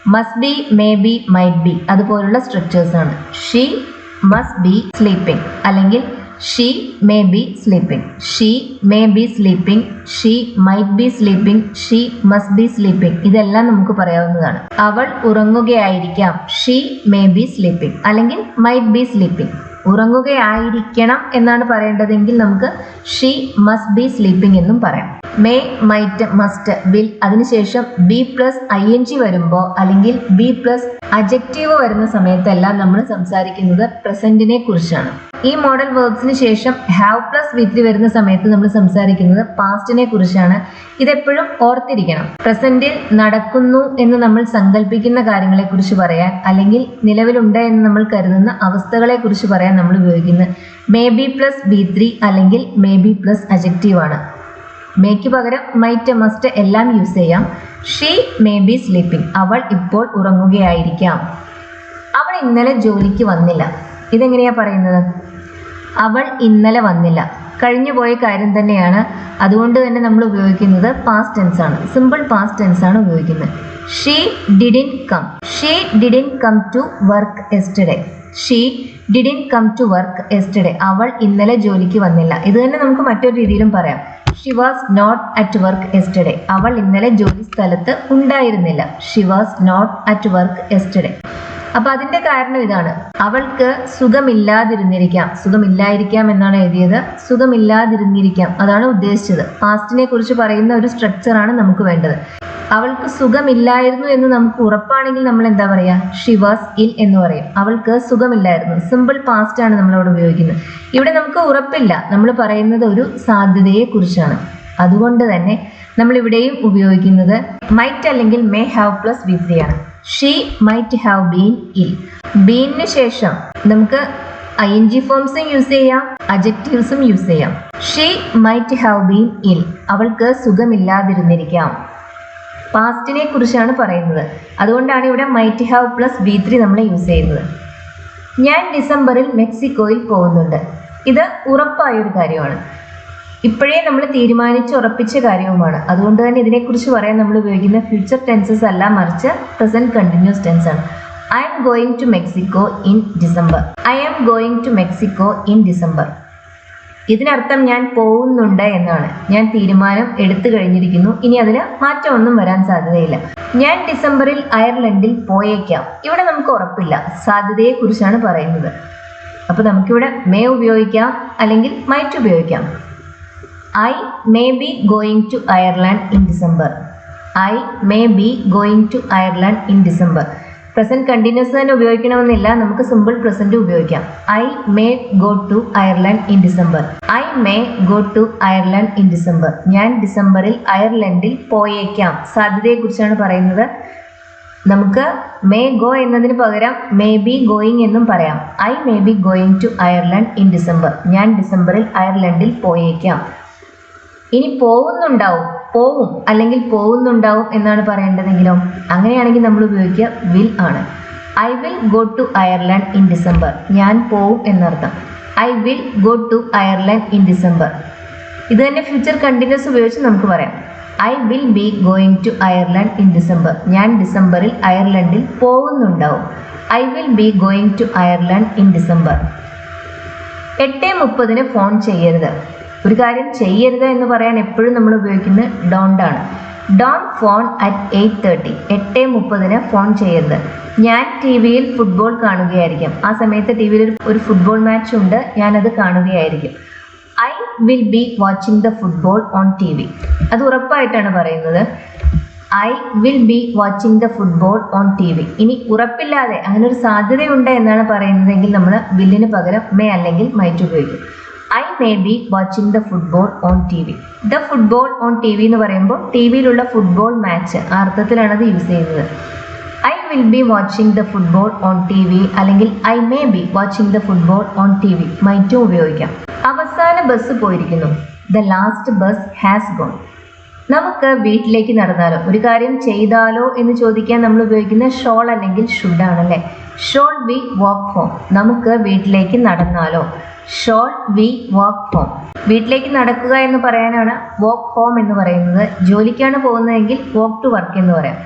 must be may be might be അതുപോലുള്ള സ്ട്രക്ചേഴ്സ് ആണ്. ഷീ മസ്റ്റ് ബി സ്ലീപ്പിംഗ് അല്ലെങ്കിൽ she may be sleeping she may be sleeping she might be sleeping she must be sleeping ഇതെല്ലാം നമുക്ക് പറയാവുന്നതാണ്. അവൾ ഉറങ്ങുകയായിരിക്കാം. ഷീ മേ ബി സ്ലീപ്പിംഗ് അല്ലെങ്കിൽ might be sleeping ഉറങ്ങുകയായിരിക്കണം എന്നാണ് പറയേണ്ടതെങ്കിൽ നമുക്ക് ഷീ മസ്റ്റ് ബി സ്ലീപ്പിംഗ് എന്നും പറയാം. മേ മൈറ്റ് മസ്റ്റ് വിൽ അതിനുശേഷം be plus I N G വരുമ്പോൾ അല്ലെങ്കിൽ ബി പ്ലസ് അജക്റ്റീവ് വരുന്ന സമയത്തെല്ലാം നമ്മൾ സംസാരിക്കുന്നത് പ്രസന്റിനെ കുറിച്ചാണ്. ഈ മോഡൽ വേർബ്സിന് ശേഷം ഹാവ് പ്ലസ് വിത്രി വരുന്ന സമയത്ത് നമ്മൾ സംസാരിക്കുന്നത് പാസ്റ്റിനെ കുറിച്ചാണ്. ഇതെപ്പോഴും ഓർത്തിരിക്കണം. പ്രസന്റിൽ നടക്കുന്നു എന്ന് നമ്മൾ സങ്കല്പിക്കുന്ന കാര്യങ്ങളെ കുറിച്ച് പറയാൻ അല്ലെങ്കിൽ നിലവിലുണ്ട് എന്ന് നമ്മൾ കരുതുന്ന അവസ്ഥകളെ കുറിച്ച് പറയാൻ നമ്മൾ ഉപയോഗിക്കുന്നത് may be plus be three അല്ലെങ്കിൽ മേ ബി പ്ലസ് അജക്റ്റീവ് ആണ്. മേക്ക് പകരം മൈറ്റ് മസ്റ്റ് എല്ലാം യൂസ് ചെയ്യാം. ഷീ മേ ബി സ്ലീപ്പിംഗ് അവൾ ഇപ്പോൾ ഉറങ്ങുകയായിരിക്കാം. അവൾ ഇന്നലെ ജോലിക്ക് വന്നില്ല. ഇതെങ്ങനെയാ പറയുന്നത്? അവൾ ഇന്നലെ വന്നില്ല. കഴിഞ്ഞു പോയ കാര്യം തന്നെയാണ്. അതുകൊണ്ട് തന്നെ നമ്മൾ ഉപയോഗിക്കുന്നത് പാസ്റ്റ് ടെൻസ് ആണ്. സിമ്പിൾ പാസ്റ്റ് ടെൻസ് ആണ് ഉപയോഗിക്കുന്നത്. She didn't come she didn't come to work yesterday she didn't come to work yesterday അവൾ ഇന്നലെ ജോലിക്ക് വന്നില്ല. ഇത് തന്നെ നമുക്ക് മറ്റൊരു രീതിയിലും പറയാം. She was not at work yesterday അവൾ ഇന്നലെ ജോലി സ്ഥലത്ത് ഉണ്ടായിരുന്നില്ല. She was not at work yesterday അപ്പൊ അതിന്റെ കാരണം ഇതാണ്. അവൾക്ക് സുഖമില്ലാതിരുന്നിരിക്കാം. സുഖമില്ലായിരിക്കാം എന്നാണ് എഴുതിയത്. സുഖമില്ലാതിരുന്നിരിക്കാം. അതാണ് ഉദ്ദേശിച്ചത്. പാസ്റ്റിനെ കുറിച്ച് പറയുന്ന ഒരു സ്ട്രക്ചറാണ് നമുക്ക് വേണ്ടത്. അവൾക്ക് സുഖമില്ലായിരുന്നു എന്ന് നമുക്ക് ഉറപ്പാണെങ്കിൽ നമ്മൾ എന്താ പറയാ? ഷി വാസ് ഇൽ എന്ന് പറയും. അവൾക്ക് സുഖമില്ലായിരുന്നു. സിമ്പിൾ പാസ്റ്റ് ആണ് നമ്മൾ അവിടെ ഉപയോഗിക്കുന്നത്. ഇവിടെ നമുക്ക് ഉറപ്പില്ല. നമ്മൾ പറയുന്നത് ഒരു സാധ്യതയെ കുറിച്ചാണ്. അതുകൊണ്ട് തന്നെ നമ്മൾ ഇവിടെയും ഉപയോഗിക്കുന്നത് മൈറ്റ് അല്ലെങ്കിൽ മേ ഹാവ് പ്ലസ് വി ആണ്. She might have been ill ബീനിന് ശേഷം നമുക്ക് ഐ എൻ ജി ഫോംസും യൂസ് ചെയ്യാം അജക്റ്റീവ്സും യൂസ് ചെയ്യാം. She might have been ill അവൾക്ക് സുഖമില്ലാതിരുന്നിരിക്കാം. പാസ്റ്റിനെ കുറിച്ചാണ് പറയുന്നത്. അതുകൊണ്ടാണ് ഇവിടെ might have plus be three നമ്മൾ യൂസ് ചെയ്യുന്നത്. ഞാൻ ഡിസംബറിൽ മെക്സിക്കോയിൽ പോകുന്നുണ്ട്. ഇത് ഉറപ്പായൊരു കാര്യമാണ്. ഇപ്പോഴേ നമ്മൾ തീരുമാനിച്ച് ഉറപ്പിച്ച കാര്യവുമാണ്. അതുകൊണ്ട് തന്നെ ഇതിനെക്കുറിച്ച് പറയാൻ നമ്മൾ ഉപയോഗിക്കുന്ന ഫ്യൂച്ചർ ടെൻസസ് അല്ല മറിച്ച് പ്രസന്റ് കണ്ടിന്യൂസ് ടെൻസ് ആണ്. I'm going to Mexico in December I am going to Mexico in December ഇതിനർത്ഥം ഞാൻ പോകുന്നുണ്ട് എന്നാണ്. ഞാൻ തീരുമാനം എടുത്തു കഴിഞ്ഞിരിക്കുന്നു. ഇനി അതിന് മാറ്റമൊന്നും വരാൻ സാധ്യതയില്ല. ഞാൻ ഡിസംബറിൽ അയർലൻഡിൽ പോയേക്കാം. ഇവിടെ നമുക്ക് ഉറപ്പില്ല. സാധ്യതയെക്കുറിച്ചാണ് പറയുന്നത്. അപ്പോൾ നമുക്കിവിടെ മേ ഉപയോഗിക്കാം അല്ലെങ്കിൽ മൈറ്റ് ഉപയോഗിക്കാം. I may be going to Ireland in December I may be going to Ireland in December present continuous തന്നെ ഉപയോഗിക്കണമെന്നില്ല. നമുക്ക് സിമ്പിൾ പ്രസന്റ് ഉപയോഗിക്കാം. I may go to Ireland in December I may go to Ireland in December ഞാൻ ഡിസംബറിൽ അയർലൻഡിൽ പോയേക്കാം. സാധ്യതയെക്കുറിച്ചാണ് പറയുന്നത്. നമുക്ക് മേ ഗോ എന്നതിന് പകരം മേ ബി ഗോയിങ് എന്നും പറയാം. I may be going to Ireland in December ഞാൻ ഡിസംബറിൽ അയർലൻഡിൽ പോയേക്കാം. ഇനി പോകുന്നുണ്ടാവും. പോവും അല്ലെങ്കിൽ പോകുന്നുണ്ടാവും എന്നാണ് പറയേണ്ടതെങ്കിലോ അങ്ങനെയാണെങ്കിൽ നമ്മൾ ഉപയോഗിക്കുക വിൽ ആണ്. I will go to Ireland in December ഞാൻ പോവും എന്നർത്ഥം. I will go to Ireland in December ഇത് തന്നെ ഫ്യൂച്ചർ കണ്ടിന്യൂസ് ഉപയോഗിച്ച് നമുക്ക് പറയാം. I will be going to Ireland in December ഞാൻ ഡിസംബറിൽ അയർലൻഡിൽ പോകുന്നുണ്ടാവും. I will be going to Ireland in December എട്ട് മുപ്പതിന് ഫോൺ ചെയ്യരുത്. ഒരു കാര്യം ചെയ്യരുത് എന്ന് പറയാൻ എപ്പോഴും നമ്മൾ ഉപയോഗിക്കുന്നത് ആണ്. Don't phone at eight thirty എട്ട് മുപ്പതിന് ഫോൺ ചെയ്യരുത്. ഞാൻ ടി വിയിൽ ഫുട്ബോൾ കാണുകയായിരിക്കും. ആ സമയത്ത് ടി വിയിൽ ഒരു ഫുട്ബോൾ മാച്ച് ഉണ്ട്. ഞാനത് കാണുകയായിരിക്കും. I will be watching the football on T V അത് ഉറപ്പായിട്ടാണ് പറയുന്നത്. I will be watching the football on T V ഇനി ഉറപ്പില്ലാതെ അങ്ങനെ ഒരു സാധ്യതയുണ്ട് എന്നാണ് പറയുന്നതെങ്കിൽ നമ്മൾ വില്ലിന് പകരം മേ അല്ലെങ്കിൽ മൈറ്റ് ഉപയോഗിക്കും. I may be watching the football on T V the football on T V എന്ന് പറയുമ്പോൾ ടി വിയിലുള്ള ഫുട്ബോൾ മാച്ച് അർത്ഥത്തിലാണ് അത് യൂസ് ചെയ്യുന്നത്. I will be watching the football on T V അല്ലെങ്കിൽ I may be watching the football on T V മൈറ്റും ഉപയോഗിക്കാം. അവസാന bus പോയിരിക്കുന്നു. The last bus has gone നമുക്ക് വീട്ടിലേക്ക് നടന്നാലോ? ഒരു കാര്യം ചെയ്താലോ എന്ന് ചോദിക്കാൻ നമ്മൾ ഉപയോഗിക്കുന്ന ഷോൾ അല്ലെങ്കിൽ ഷുഡ് ആണല്ലേ? ഷോൾ വി വാക്ക് ഹോം നമുക്ക് വീട്ടിലേക്ക് നടന്നാലോ? ഷോൾ വി വാക്ക് ഹോം വീട്ടിലേക്ക് നടക്കുക എന്ന് പറയാനാണ് വാക്ക് ഹോം എന്ന് പറയുന്നത്. ജോലിക്കാണ് പോകുന്നതെങ്കിൽ വാക്ക് ടു വർക്ക് എന്ന് പറയാം.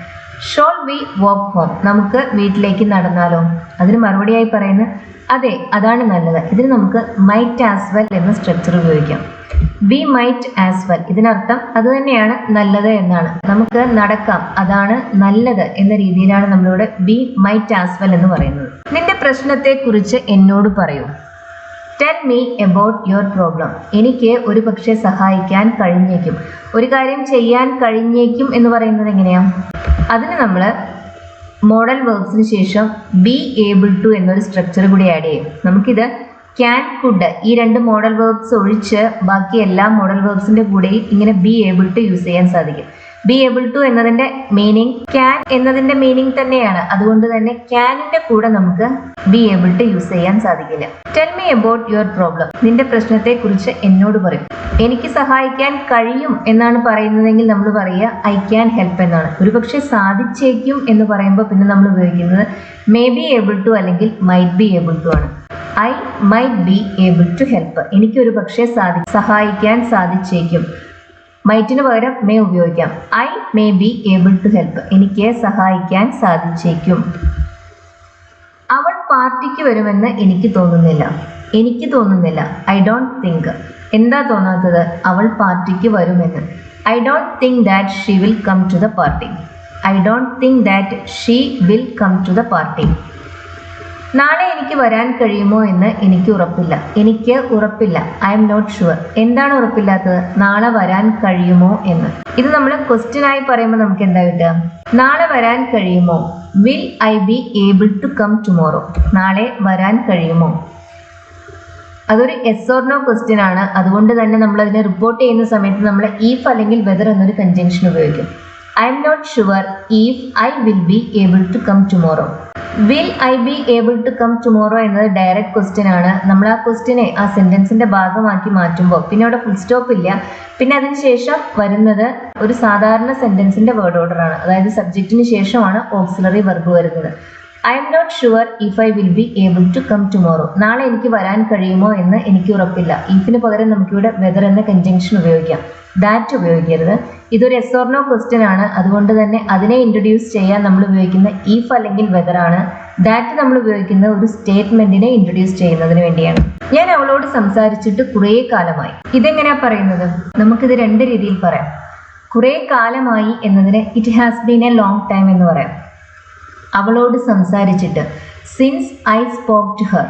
ഷോൾ വി വാക്ക് ഹോം നമുക്ക് വീട്ടിലേക്ക് നടന്നാലോ? അതിന് മറുപടിയായി പറയുന്നത് അതെ അതാണ് നല്ലത്. ഇതിന് നമുക്ക് മൈറ്റ് ആസ് വെൽ എന്ന സ്ട്രക്ചർ ഉപയോഗിക്കാം. വി മൈറ്റ് ആസ് വെൽ ഇതിനർത്ഥം അത് തന്നെയാണ് നല്ലത് എന്നാണ്. നമുക്ക് നടക്കാം. അതാണ് നല്ലത് എന്ന രീതിയിലാണ് നമ്മളിവിടെ വി മൈറ്റ് ആസ് വെൽ എന്ന് പറയുന്നത്. നിന്റെ പ്രശ്നത്തെ കുറിച്ച് എന്നോട് പറയൂ. Tell me about your problem എനിക്ക് ഒരു പക്ഷേ സഹായിക്കാൻ കഴിഞ്ഞേക്കും. ഒരു കാര്യം ചെയ്യാൻ കഴിഞ്ഞേക്കും എന്ന് പറയുന്നത് എങ്ങനെയാ? അതിന് നമ്മൾ മോഡൽ വേർബ്സിന് ശേഷം ബി ഏബിൾ ടു എന്നൊരു സ്ട്രക്ചർ കൂടി ആഡ് ചെയ്യും. നമുക്കിത് ക്യാൻ കുഡ് ഈ രണ്ട് മോഡൽ വേർബ്സ് ഒഴിച്ച് ബാക്കി എല്ലാ മോഡൽ വേർബ്സിന്റെ കൂടെയും ഇങ്ങനെ ബി ഏബിൾ ടു യൂസ് ചെയ്യാൻ സാധിക്കും. ബി ഏബിൾ ടു എന്നതിന്റെ മീനിങ് ക്യാൻ എന്നതിന്റെ മീനിങ് തന്നെയാണ്. അതുകൊണ്ട് തന്നെ ക്യാനിന്റെ കൂടെ നമുക്ക് ബി ഏബിൾ ടു യൂസ് ചെയ്യാൻ സാധിക്കില്ല. Tell me about your problem നിന്റെ പ്രശ്നത്തെ കുറിച്ച് എന്നോട് പറയും. എനിക്ക് സഹായിക്കാൻ കഴിയും എന്നാണ് പറയുന്നതെങ്കിൽ നമ്മൾ പറയുക ഐ ക്യാൻ ഹെൽപ്പ് എന്നാണ്. ഒരുപക്ഷെ സാധിച്ചേക്കും എന്ന് പറയുമ്പോൾ പിന്നെ നമ്മൾ ഉപയോഗിക്കുന്നത് മേ ബി ഏബിൾ ടു അല്ലെങ്കിൽ മൈറ്റ് ബി ഏബിൾ ടു ആണ്. I might be able to help എനിക്കൊരു പക്ഷേ സാധി സഹായിക്കാൻ സാധിച്ചേക്കും. മൈറ്റിന് പകരം മേ ഉപയോഗിക്കാം. I may be able to help എനിക്ക് സഹായിക്കാൻ സാധിച്ചേക്കും. അവൾ പാർട്ടിക്ക് വരുമെന്ന് എനിക്ക് തോന്നുന്നില്ല. എനിക്ക് തോന്നുന്നില്ല. ഐ ഡോണ്ട് തിങ്ക് എന്താ തോന്നാത്തത്? അവൾ പാർട്ടിക്ക് വരുമെന്ന്. I don't think that she will come to the party I don't think that she will come to the party നാളെ എനിക്ക് വരാൻ കഴിയുമോ എന്ന് എനിക്ക് ഉറപ്പില്ല. എനിക്ക് ഉറപ്പില്ല. ഐ എം നോട്ട് ഷുവർ എന്താണ് ഉറപ്പില്ലാത്തത്? നാളെ വരാൻ കഴിയുമോ എന്ന്. ഇത് നമ്മൾ ക്വസ്റ്റ്യൻ ആയി പറയുമ്പോൾ നമുക്ക് എന്താ കിട്ടുക? നാളെ വരാൻ കഴിയുമോ? Will I be able to come tomorrow നാളെ വരാൻ കഴിയുമോ? അതൊരു എസ് ഓർ നോ ക്വസ്റ്റ്യൻ ആണ്. അതുകൊണ്ട് തന്നെ നമ്മൾ അതിനെ റിപ്പോർട്ട് ചെയ്യുന്ന സമയത്ത് നമ്മൾ ഈഫ് അല്ലെങ്കിൽ വെതർ എന്നൊരു കൺജങ്ഷൻ ഉപയോഗിക്കും. I'm not sure if I will be able to come tomorrow will I be able to come tomorrow എന്നത് ഡയറക്റ്റ് ക്വസ്റ്റ്യൻ ആണ്. നമ്മൾ ആ ക്വസ്റ്റ്യനെ ആ സെന്റൻസിന്റെ ഭാഗമാക്കി മാറ്റുമ്പോൾ. പിന്നെ അവിടെ ഫുൾ സ്റ്റോപ്പ് ഇല്ല. പിന്നെ അതിന് ശേഷം വരുന്നത് ഒരു സാധാരണ സെന്റൻസിന്റെ വേർഡ് ഓർഡർ ആണ്. അതായത് സബ്ജക്റ്റിന് ശേഷമാണ് ഓക്സിലറി വെർബ് വരുന്നത്. I'm not sure if I will be able to come tomorrow നാളെ എനിക്ക് വരാൻ കഴിയുമോ എന്ന് എനിക്ക് ഉറപ്പില്ല. ഇഫിന് പകരം നമുക്കിവിടെ വെദർ എന്ന കൺജങ്ഷൻ ഉപയോഗിക്കാം. ദാറ്റ് ഉപയോഗിക്കരുത്. ഇതൊരു എസ് ഓർണോ ക്വസ്റ്റ്യൻ ആണ്. അതുകൊണ്ട് തന്നെ അതിനെ ഇൻട്രൊഡ്യൂസ് ചെയ്യാൻ നമ്മൾ ഉപയോഗിക്കുന്ന ഈഫ് അല്ലെങ്കിൽ വെദർ ആണ്. ദാറ്റ് നമ്മൾ ഉപയോഗിക്കുന്ന ഒരു സ്റ്റേറ്റ്മെന്റിനെ ഇൻട്രൊഡ്യൂസ് ചെയ്യുന്നതിന് വേണ്ടിയാണ്. ഞാൻ അവളോട് സംസാരിച്ചിട്ട് കുറേ കാലമായി. ഇതെങ്ങനെയാ പറയുന്നത്? നമുക്കിത് രണ്ട് രീതിയിൽ പറയാം. കുറേ കാലമായി എന്നതിന് it has been a long time എന്ന് പറയാം. അവളോട് സംസാരിച്ചിട്ട് since I spoke to her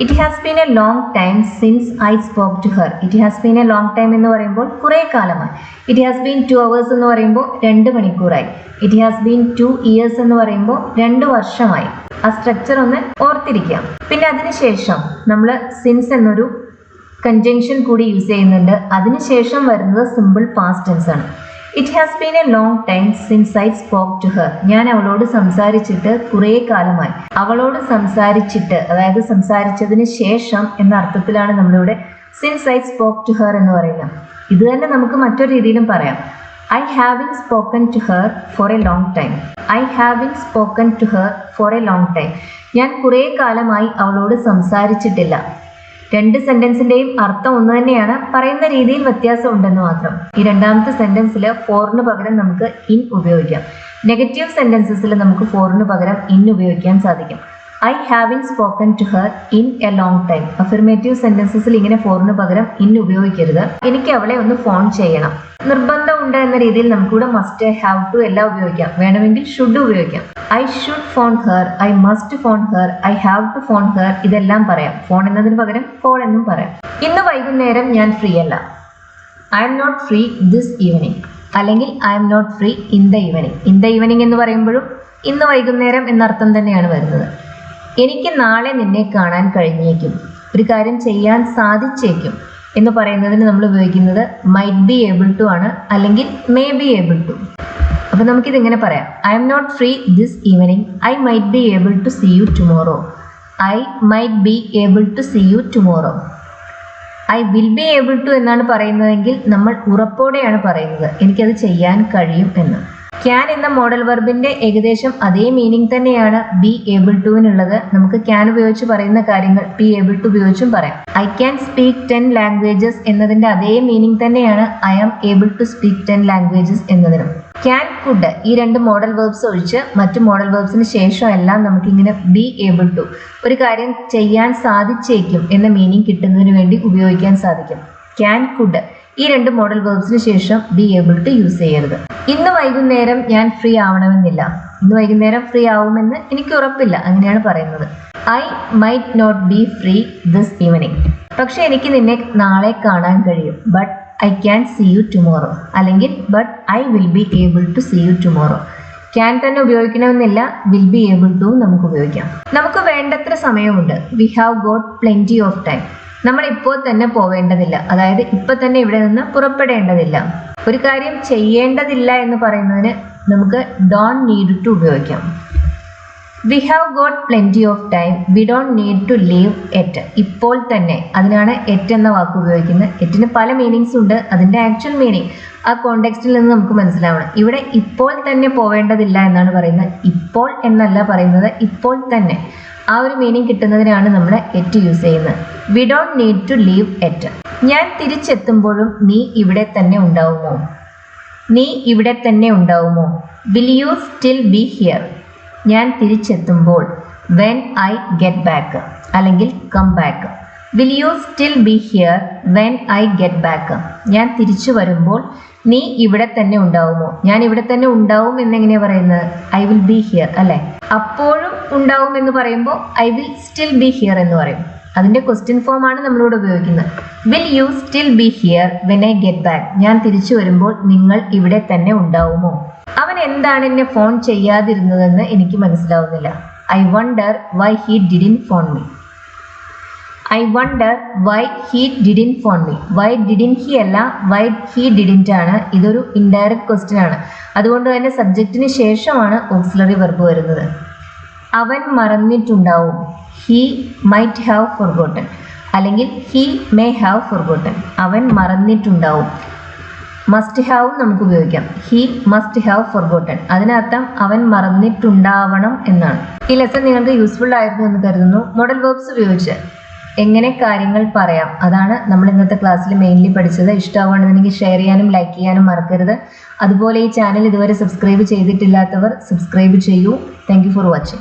it has been a long time since I spoke to her it has been a long time എന്ന് പറയുമ്പോൾ കുറേ കാലമായി. It has been two hours എന്ന് പറയുമ്പോൾ രണ്ട് മണിക്കൂറായി. It has been two years എന്ന് പറയുമ്പോൾ രണ്ട് വർഷമായി. ആ സ്ട്രക്ചർ ഒന്ന് ഓർത്തിരിക്കാം പിന്നെ അതിനുശേഷം നമ്മൾ സിൻസ് എന്നൊരു കൺജങ്ഷൻ കൂടി യൂസ് ചെയ്യുന്നുണ്ട്. അതിനുശേഷം വരുന്നത് സിമ്പിൾ പാസ്റ്റ് ടെൻസ് ആണ്. It has been a long time since I spoke to her ഞാൻ അവളോട് സംസാരിച്ചിട്ട് കുറേ കാലമായി. അവളോട് സംസാരിച്ചിട്ട് അതായത് സംസാരിച്ചതിന് ശേഷം എന്ന അർത്ഥത്തിലാണ് നമ്മളിവിടെ since I spoke to her എന്ന് പറയുന്നത്. ഇത് തന്നെ നമുക്ക് മറ്റൊരു രീതിയിലും പറയാം. I haven't spoken to her for a long time I haven't spoken to her for a long time ഞാൻ കുറേ കാലമായി അവളോട് സംസാരിച്ചിട്ടില്ല. രണ്ട് സെന്റൻസിന്റെയും അർത്ഥം ഒന്ന് തന്നെയാണ് പറയുന്ന രീതിയിൽ വ്യത്യാസം ഉണ്ടെന്ന് മാത്രം. ഈ രണ്ടാമത്തെ സെന്റൻസിൽ ഫോറിന് പകരം നമുക്ക് ഇൻ ഉപയോഗിക്കാം. നെഗറ്റീവ് സെന്റൻസസിൽ നമുക്ക് ഫോറിന് പകരം ഇൻ ഉപയോഗിക്കാൻ സാധിക്കും. I haven't spoken to her in a long time affirmative സെന്റൻസസിൽ ഇങ്ങനെ ഫോറിന് പകരം ഇൻ ഉപയോഗിക്കരുത്. എനിക്ക് അവളെ ഒന്ന് ഫോൺ ചെയ്യണം. നിർബന്ധമുണ്ട് എന്ന രീതിയിൽ നമുക്കിവിടെ മസ്റ്റ് ഹാവ് ടു എല്ലാം ഉപയോഗിക്കാം. വേണമെങ്കിൽ ഷുഡ് ഉപയോഗിക്കാം. I should phone her I must phone her I have to phone her ഇതെല്ലാം പറയാം. ഫോൺ എന്നതിന് പകരം കോൾ എന്നും പറയാം. ഇന്ന് വൈകുന്നേരം ഞാൻ ഫ്രീ അല്ല. I'm not free this evening അല്ലെങ്കിൽ I'm not free in the evening in the evening എന്ന് പറയുമ്പോഴും ഇന്ന് വൈകുന്നേരം എന്നർത്ഥം തന്നെയാണ് വരുന്നത്. എനിക്ക് നാളെ നിന്നെ കാണാൻ കഴിഞ്ഞേക്കും. ഒരു കാര്യം ചെയ്യാൻ സാധിച്ചേക്കും എന്ന് പറയുന്നതിന് നമ്മൾ ഉപയോഗിക്കുന്നത് മൈറ്റ് ബി ഏബിൾ ടു ആണ് അല്ലെങ്കിൽ മേ ബി ഏബിൾ ടു അപ്പം നമുക്കിത് ഇങ്ങനെ പറയാം. I'm not free this evening I might be able to see you tomorrow I might be able to see you tomorrow I will be able to എന്നാണ് പറയുന്നതെങ്കിൽ നമ്മൾ ഉറപ്പോടെയാണ് പറയുന്നത്. എനിക്കത് ചെയ്യാൻ കഴിയും എന്ന്. ക്യാൻ എന്ന മോഡൽ വെർബിന്റെ ഏകദേശം അതേ മീനിങ് തന്നെയാണ് ബി ഏബിൾ ടുവിനുള്ളത് നമുക്ക് ക്യാൻ ഉപയോഗിച്ച് പറയുന്ന കാര്യങ്ങൾ ബി ഏബിൾ ടു ഉപയോഗിച്ചും പറയാം. I can speak ten languages എന്നതിന്റെ അതേ മീനിങ് തന്നെയാണ് I am able to speak ten languages എന്നതിനും. Can could ഈ രണ്ട് മോഡൽ വേർബ്സ് ഒഴിച്ച് മറ്റു മോഡൽ വേർബ്സിന് ശേഷം എല്ലാം നമുക്കിങ്ങനെ ബി ഏബിൾ ടു ഒരു കാര്യം ചെയ്യാൻ സാധിച്ചേക്കും എന്ന മീനിങ് കിട്ടുന്നതിന് വേണ്ടി ഉപയോഗിക്കാൻ സാധിക്കും. ക്യാൻ കുഡ് ഈ രണ്ട് മോഡൽ വേർബ്സിന് ശേഷം ബി ഏബിൾ ടു യൂസ് ചെയ്യരുത്. ഇന്ന് വൈകുന്നേരം ഞാൻ ഫ്രീ ആവണമെന്നില്ല. ഇന്ന് വൈകുന്നേരം ഫ്രീ ആവുമെന്ന് എനിക്ക് ഉറപ്പില്ല. അങ്ങനെയാണ് പറയുന്നത്. I might not be free this evening പക്ഷേ എനിക്ക് നിന്നെ നാളെ കാണാൻ കഴിയും. But I can see you tomorrow അല്ലെങ്കിൽ but I will be able to see you tomorrow can തന്നെ ഉപയോഗിക്കണമെന്നില്ല. വിൽ ബി ഏബിൾ ടു നമുക്ക് ഉപയോഗിക്കാം. നമുക്ക് വേണ്ടത്ര സമയമുണ്ട്. We have got plenty of time നമ്മൾ ഇപ്പോൾ തന്നെ പോവേണ്ടതില്ല. അതായത് ഇപ്പൊ തന്നെ ഇവിടെ നിന്ന് പുറപ്പെടേണ്ടതില്ല. ഒരു കാര്യം ചെയ്യേണ്ടതില്ല എന്ന് പറയുന്നതിന് നമുക്ക് ഡോൺ നീഡ് ടു ഉപയോഗിക്കാം. We have got plenty of time we don't need to leave it ഇപ്പോൾ തന്നെ. അതിനാണ് എറ്റ് എന്ന വാക്ക് ഉപയോഗിക്കുന്നത്. എറ്റിന് പല മീനിങ്സ് ഉണ്ട്. അതിന്റെ ആക്ച്വൽ മീനിങ് ആ കോണ്ടെക്സ്റ്റിൽ നിന്ന് നമുക്ക് മനസ്സിലാവണം. ഇവിടെ ഇപ്പോൾ തന്നെ പോവേണ്ടതില്ല എന്നാണ് പറയുന്നത്. ഇപ്പോൾ എന്നല്ല പറയുന്നത് ഇപ്പോൾ തന്നെ. ആ ഒരു മീനിങ് കിട്ടുന്നതിനാണ് നമ്മൾ എറ്റ് യൂസ് ചെയ്യുന്നത്. We don't need to leave it ഞാൻ തിരിച്ചെത്തുമ്പോഴും നീ ഇവിടെ തന്നെ ഉണ്ടാവുമോ? നീ ഇവിടെ തന്നെ ഉണ്ടാവുമോ? Will you still be here ഞാൻ തിരിച്ചെത്തുമ്പോൾ വെൻ ഐ ഗെറ്റ് ബാക്ക് അല്ലെങ്കിൽ come back will you still be here when I get back ഞാൻ തിരിച്ചു വരുമ്പോൾ നീ ഇവിടെ തന്നെ ഉണ്ടാവുമോ? ഞാൻ ഇവിടെ തന്നെ ഉണ്ടാവും എന്നെങ്ങനെയാണ് പറയുന്നത്? ഐ വിൽ ബി ഹിയർ അല്ലേ? അപ്പോഴും ഉണ്ടാവും എന്ന് പറയുമ്പോൾ I will still be here എന്ന് പറയും. അതിന്റെ ക്വസ്റ്റ്യൻ ഫോം ആണ് നമ്മളിവിടെ ഉപയോഗിക്കുന്നത്. Will you still be here when I get back ഞാൻ തിരിച്ചു വരുമ്പോൾ നിങ്ങൾ ഇവിടെ തന്നെ ഉണ്ടാവുമോ? അവൻ എന്താണ് എന്നെ ഫോൺ ചെയ്യാതിരുന്നതെന്ന് എനിക്ക് മനസ്സിലാവുന്നില്ല. I wonder why he didn't phone me I wonder why he didn't phone me why didn't he അല്ല വൈ ഹീ ഡിഡിന്റ് ആണ്. ഇതൊരു ഇൻഡയറക്റ്റ് ക്വസ്റ്റ്യൻ ആണ്. അതുകൊണ്ട് തന്നെ സബ്ജക്റ്റിന് ശേഷമാണ് ഓക്സിലറി വെർബ് വരുന്നത്. അവൻ മറന്നിട്ടുണ്ടാവും. ഹീ മൈറ്റ് ഹാവ് ഫൊർഗോട്ടൻ അല്ലെങ്കിൽ ഹീ മേ ഹാവ് ഫൊർഗോട്ടൻ അവൻ മറന്നിട്ടുണ്ടാവും. മസ്റ്റ് ഹാവ് നമുക്ക് ഉപയോഗിക്കാം. ഹി മസ്റ്റ് ഹാവ് ഫൊർഗോട്ടൺ അതിനർത്ഥം അവൻ മറന്നിട്ടുണ്ടാവണം എന്നാണ്. ഈ ലെസൺ നിങ്ങൾക്ക് യൂസ്ഫുൾ ആയിരുന്നു എന്ന് കരുതുന്നു. മോഡൽ വേർബ്സ് ഉപയോഗിച്ച് എങ്ങനെ കാര്യങ്ങൾ പറയാം? അതാണ് നമ്മൾ ഇന്നത്തെ ക്ലാസ്സിൽ മെയിൻലി പഠിച്ചത്. ഇഷ്ടമാവുകയാണെന്നുണ്ടെങ്കിൽ ഷെയർ ചെയ്യാനും ലൈക്ക് ചെയ്യാനും മറക്കരുത്. അതുപോലെ ഈ ചാനൽ ഇതുവരെ സബ്സ്ക്രൈബ് ചെയ്തിട്ടില്ലാത്തവർ സബ്സ്ക്രൈബ് ചെയ്യൂ. Thank for watching